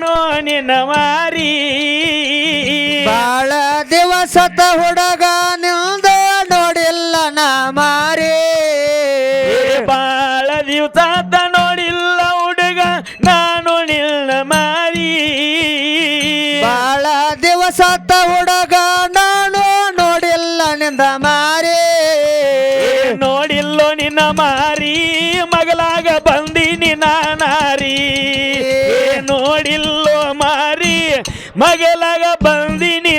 No ನಿನ್ನ ಮಾರಿ. ಬಾಳ ದಿವಸದ ಹುಡುಗ ನಿಲ್ದ ನೋಡಿಲ್ಲ ನಾ ಮಾರಿ. ಬಾಳ ದಿವಸ ನೋಡಿಲ್ಲ ಹುಡುಗ ನಾನು ನಿಲ್ಲ ಮಾರಿ. ಬಾಳ ದಿವಸದ ಹುಡುಗ ನಾನು ನೋಡಿಲ್ಲ ನಿಂದ ಮಾರಿ. ನೋಡಿಲ್ಲೋ ನಿನ್ನ ಮಾರಿ ಮಗಲಾಗ ಬಂದಿನಿ ನಾನಾರಿ ನೋಡಿಲ್ಲೋ ಮಾರಿ ಮಗಲಾಗ ಬಂದಿನಿ.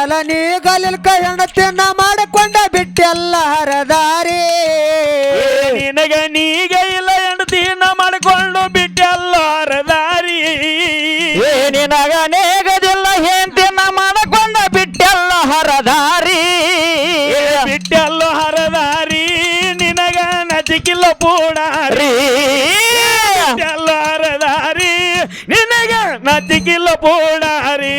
ಗಲ ನೀ ಗಲಿಲ್ಕ ಹೆಣತಿನ ಮಾಡಿಕೊಂಡ ಬಿಟ್ಟೆಲ್ಲ ಹರದಾರಿ. ನಿನಗ ನೀಗ ಇಲ್ಲ ಹೆಂಡತಿನ ಮಾಡಿಕೊಂಡು ಬಿಟ್ಟಲ್ಲ ಹರದಾರಿ. ನಿನಗ ನೇಗದಿಲ್ಲ ತಿನ್ನ ಮಾಡಿಕೊಂಡ ಬಿಟ್ಟೆಲ್ಲ ಹರದಾರಿ. ಬಿಟ್ಟೆಲ್ಲ ಬಿಟ್ಟಲ್ಲ ಹರದಾರಿ. ನಿನಗ ನಚಿಕಿಲ್ಲ ಪೂಡಾರಿ. ಬಿಟ್ಟೆಲ್ಲ ಹರದಾರಿ. ನಿನಗ ನಚಿಕಿಲ್ಲ ಪೂಡಾರಿ.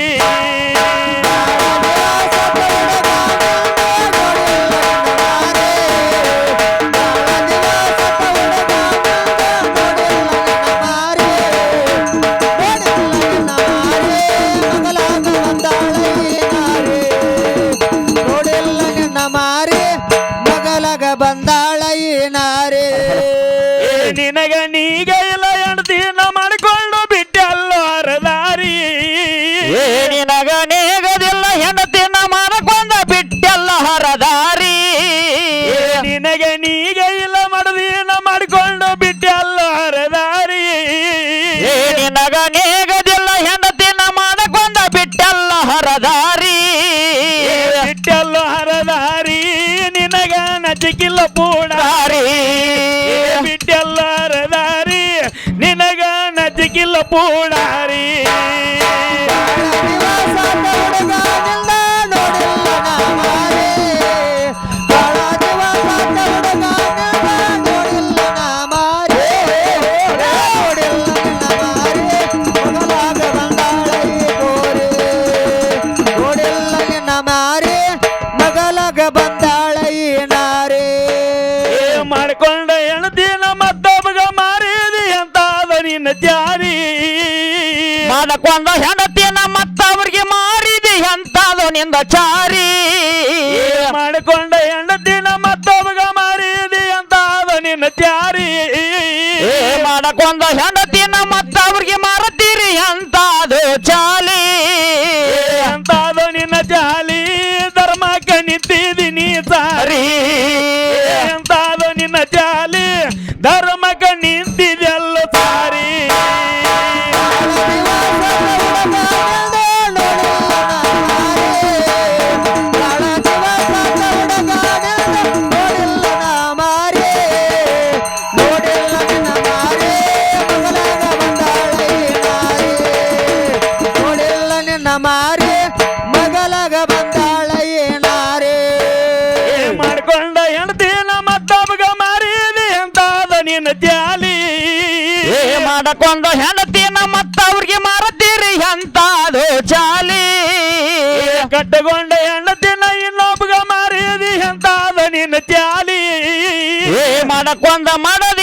ಮಗಲಗ ಬಂದಾಳ ಏನಾರೇ? ಏ ನಿನಗ ನೀಗ ಇಲ್ಲ ಹೆಂಡತಿನ ಮಾಡಿಕೊಂಡು ಬಿಟ್ಟಲ್ಲ ಅರದಾರಿ. ನಿನಗ ನೇಗದಿಲ್ಲ ಹೆಂಡತಿ ಮಾಡಕೊಂಡ ಬಿಟ್ಟಲ್ಲ ಹರದಾರಿ ಏ ನಿನಗ ನೀಗ ಇಲ್ಲ ಮಾಡದಿನ ಮಾಡಿಕೊಂಡು ಬಿಟ್ಟಲ್ಲ ಹರದಾರಿ ನಿನಗ ನೇಗದಿಲ್ಲ ಹೆಂಡತಿ ಮಾಡಕೊಂಡ ಬಿಟ್ಟಲ್ಲ ಹರದಾರಿ ನಚಿಕಿಲ್ಲ ಪೂಡಾರಿ ದಾರಿ ನಿನಗ ನಜಗಿಲ್ಲ ಪೂಡಾರಿ ಮಾಡಕೊಂಡ ಹೆಂಡತಿನ ತಗೊಂಡ ಹೆಣ್ಣತಿನ ಇನ್ನೊಬ್ಬಗ ಮಾರಿದಿ ಎಂತಾದ ನಿನ್ನ ತ್ಯಾಲಿ? ಏ ಮಾಡಕೊಂದ ಮಾಡದಿ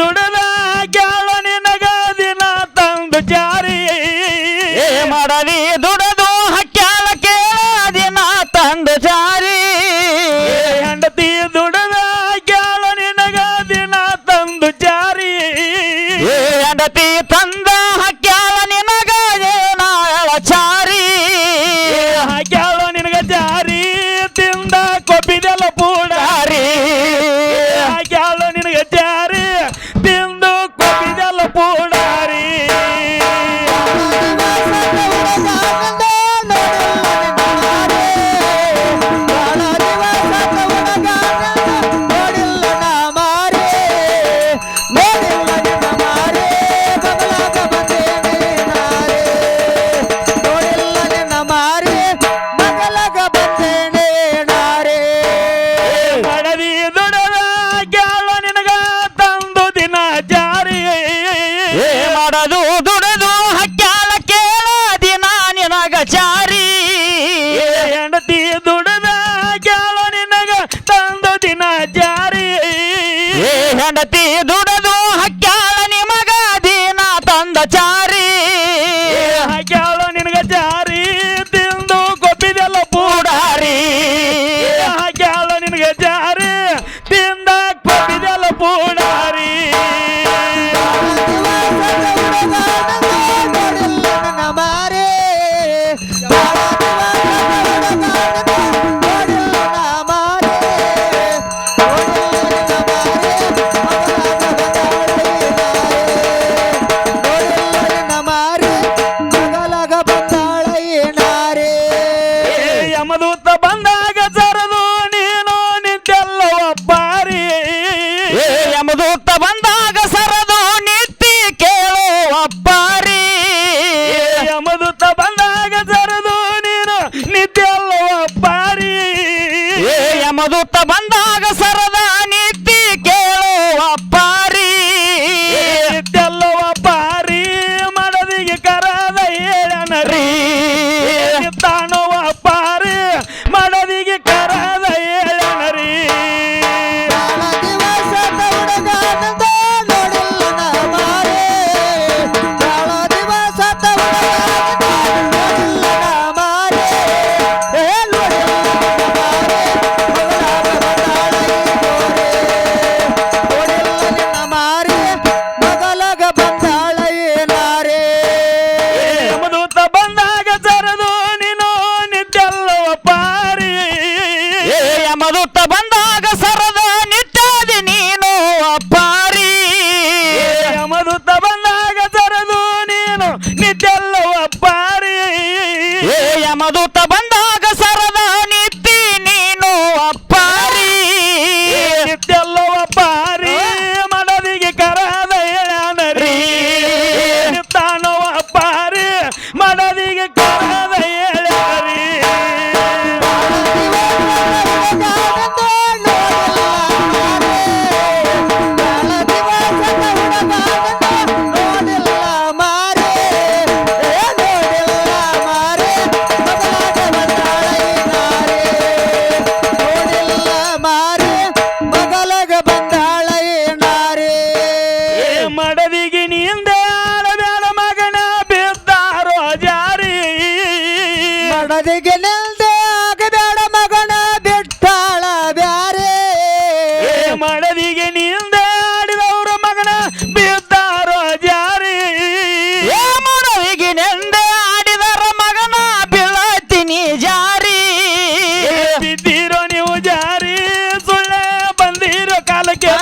ದುಡದ ಕೇಳ ನಿನಗ ದಿನ ತಂದು ಜಾರಿ. ಮಾಡಲಿ ದುಡದು ಹಕ್ಕ್ಯಾಳ ಕೇಳ ದಿನ ತಂದು ಜಾರಿ. ಹೆಂಡತಿ ದುಡದ ಕೇಳ ನಿನಗ ದಿನ ತಂದು ಜಾರಿ. ಹೆಂಡತಿ ತಂದ ಹಕ್ಕ್ಯಾಳ ನಿನಗ ದಿನ ಚಾರಿ ಹಕ್ಕ್ಯಾಳ ನಿನಗ ಜಾರಿ ತಿಂದ ಕೊಬ್ಬಿದೆಲ್ಲ ಪೂಜ luta ಬದಿಗೆ ನಿಲ್ದೆ ಆಗಬೇಡ ಮಗನ ಬಿಟ್ಟಾಳ ಬ್ಯಾರೆ. ಮಡದಿಗೆ ನಿಲ್ದೆ ಆಡಿದವ್ರ ಮಗನ ಬಿದ್ದಾರೋ ಜಾರಿ. ಮಡವಿಗೆ ನಿಂದೆ ಆಡಿದರ ಮಗನ ಬೀಳತೀನಿ ಜಾರಿ. ಬಿದ್ದಿರೋ ನೀವು ಜಾರಿ ಸುಳ್ಳೆ ಬಂದಿರೋ ಕಾಲಕ್ಕೆ.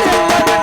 Yeah.